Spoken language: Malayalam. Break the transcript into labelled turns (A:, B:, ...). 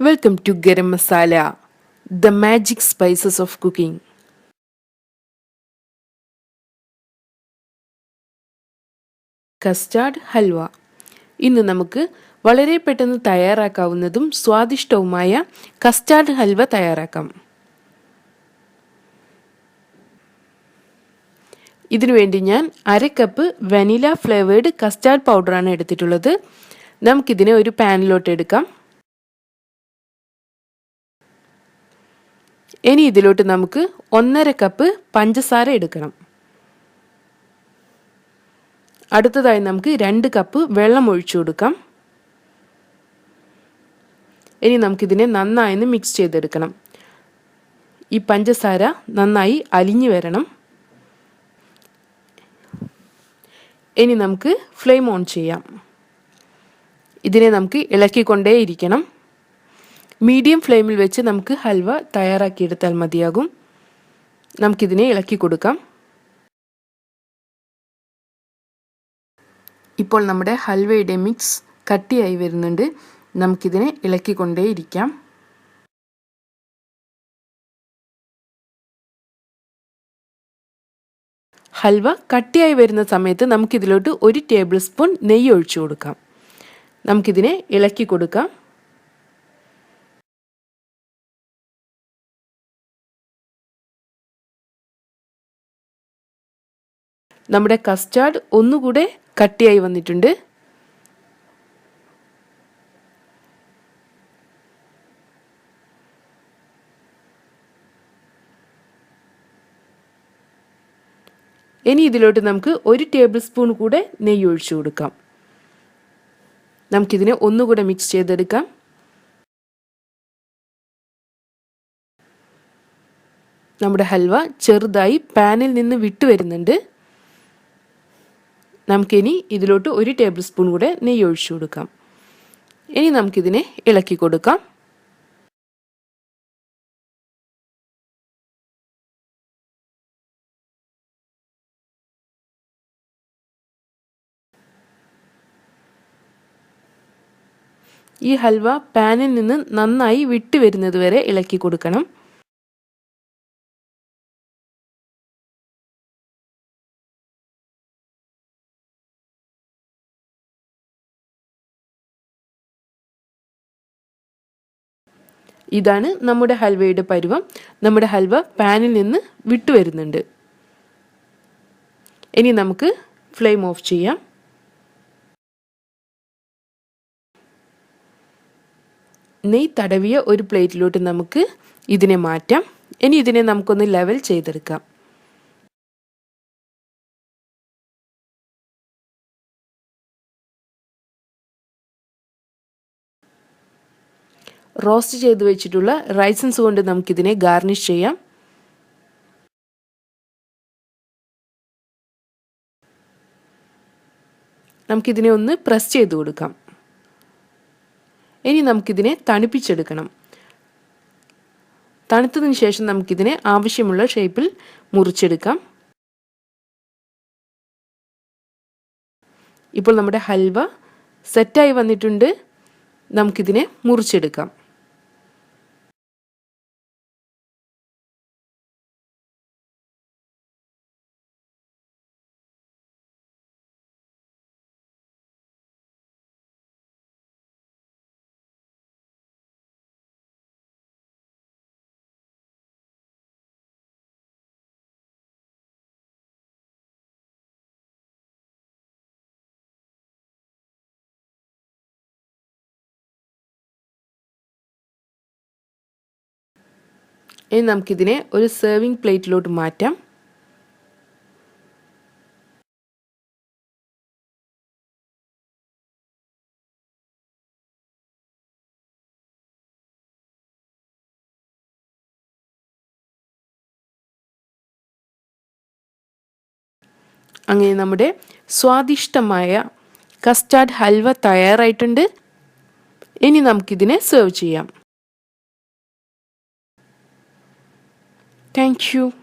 A: Welcome to garam masala the magic spices of cooking custard halwa ഇന്ന് നമുക്ക് വളരെ പെട്ടെന്ന് തയ്യാറാക്കാവുന്നതും സ്വാദിഷ്ടവുമായ കസ്റ്റാർഡ് ഹൽവ തയ്യാറാക്കാം. ഇതിനുവേണ്ടി ഞാൻ അര കപ്പ് വനില ഫ്ലേവേർഡ് കസ്റ്റാർഡ് പൗഡറാണ് എടുത്തിട്ടുള്ളത്. നമുക്കിതിനെ ഒരു പാനിലോട്ട് എടുക്കാം. ഇനി ഇതിലോട്ട് നമുക്ക് ഒന്നര കപ്പ് പഞ്ചസാര എടുക്കണം. അടുത്തതായി നമുക്ക് രണ്ട് കപ്പ് വെള്ളം ഒഴിച്ചു കൊടുക്കാം. ഇനി നമുക്കിതിനെ നന്നായി മിക്സ് ചെയ്തെടുക്കണം. ഈ പഞ്ചസാര നന്നായി അലിഞ്ഞു വരണം. ഇനി നമുക്ക് ഫ്ലെയിം ഓൺ ചെയ്യാം. ഇതിനെ നമുക്ക് ഇളക്കിക്കൊണ്ടേയിരിക്കണം. മീഡിയം ഫ്ലെയിമിൽ വെച്ച് നമുക്ക് ഹൽവ തയ്യാറാക്കിയെടുത്താൽ മതിയാകും. നമുക്കിതിനെ ഇളക്കി കൊടുക്കാം. ഇപ്പോൾ നമ്മുടെ ഹൽവയുടെ മിക്സ് കട്ടിയായി വരുന്നുണ്ട്. നമുക്കിതിനെ ഇളക്കിക്കൊണ്ടേയിരിക്കാം. ഹൽവ കട്ടിയായി വരുന്ന സമയത്ത് നമുക്കിതിലോട്ട് ഒരു ടേബിൾ സ്പൂൺ നെയ്യ് ഒഴിച്ചു കൊടുക്കാം. നമുക്കിതിനെ ഇളക്കി കൊടുക്കാം. നമ്മുടെ കസ്റ്റാർഡ് ഒന്നുകൂടെ കട്ടിയായി വന്നിട്ടുണ്ട്. ഇനി ഇതിലോട്ട് നമുക്ക് ഒരു ടേബിൾ സ്പൂൺ കൂടെ നെയ്യ് ഒഴിച്ചു കൊടുക്കാം. നമുക്കിതിനെ ഒന്നുകൂടെ മിക്സ് ചെയ്തെടുക്കാം. നമ്മുടെ ഹൽവ ചെറുതായി പാനിൽ നിന്ന് വിട്ടു വരുന്നുണ്ട് നമുക്കിനി ഇതിലോട്ട് ഒരു ടേബിൾ സ്പൂൺ കൂടെ നെയ്യ് ഒഴിച്ചു കൊടുക്കാം. ഇനി നമുക്കിതിനെ ഇളക്കി കൊടുക്കാം. ഈ ഹൽവ പാനിൽ നിന്ന് നന്നായി വിട്ടു വരുന്നത് വരെ ഇളക്കി കൊടുക്കണം. ഇതാണ് നമ്മുടെ ഹൽവയുടെ പരുവം. നമ്മുടെ ഹൽവ പാനിൽ നിന്ന് വിട്ടുവരുന്നുണ്ട്. ഇനി നമുക്ക് ഫ്ലെയിം ഓഫ് ചെയ്യാം. നെയ് തടവിയ ഒരു പ്ലേറ്റിലോട്ട് നമുക്ക് ഇതിനെ മാറ്റാം. ഇനി ഇതിനെ നമുക്കൊന്ന് ലെവൽ ചെയ്തെടുക്കാം. റോസ്റ്റ് ചെയ്ത് വെച്ചിട്ടുള്ള റൈസൻസ് കൊണ്ട് നമുക്കിതിനെ ഗാർണിഷ് ചെയ്യാം. നമുക്കിതിനെ ഒന്ന് പ്രസ് ചെയ്ത് കൊടുക്കാം. ഇനി നമുക്കിതിനെ തണുപ്പിച്ചെടുക്കണം. തണുത്തതിന് ശേഷം നമുക്കിതിനെ ആവശ്യമുള്ള ഷേപ്പിൽ മുറിച്ചെടുക്കാം. ഇപ്പോൾ നമ്മുടെ ഹൽവ സെറ്റായി വന്നിട്ടുണ്ട്. നമുക്കിതിനെ മുറിച്ചെടുക്കാം. ഇനി നമുക്കിതിനെ ഒരു സെർവിങ് പ്ലേറ്റിലോട്ട് മാറ്റാം. അങ്ങനെ നമ്മുടെ സ്വാദിഷ്ടമായ കസ്റ്റാർഡ് ഹൽവ തയ്യാറായിട്ടുണ്ട്. ഇനി നമുക്കിതിനെ സെർവ് ചെയ്യാം. Thank you.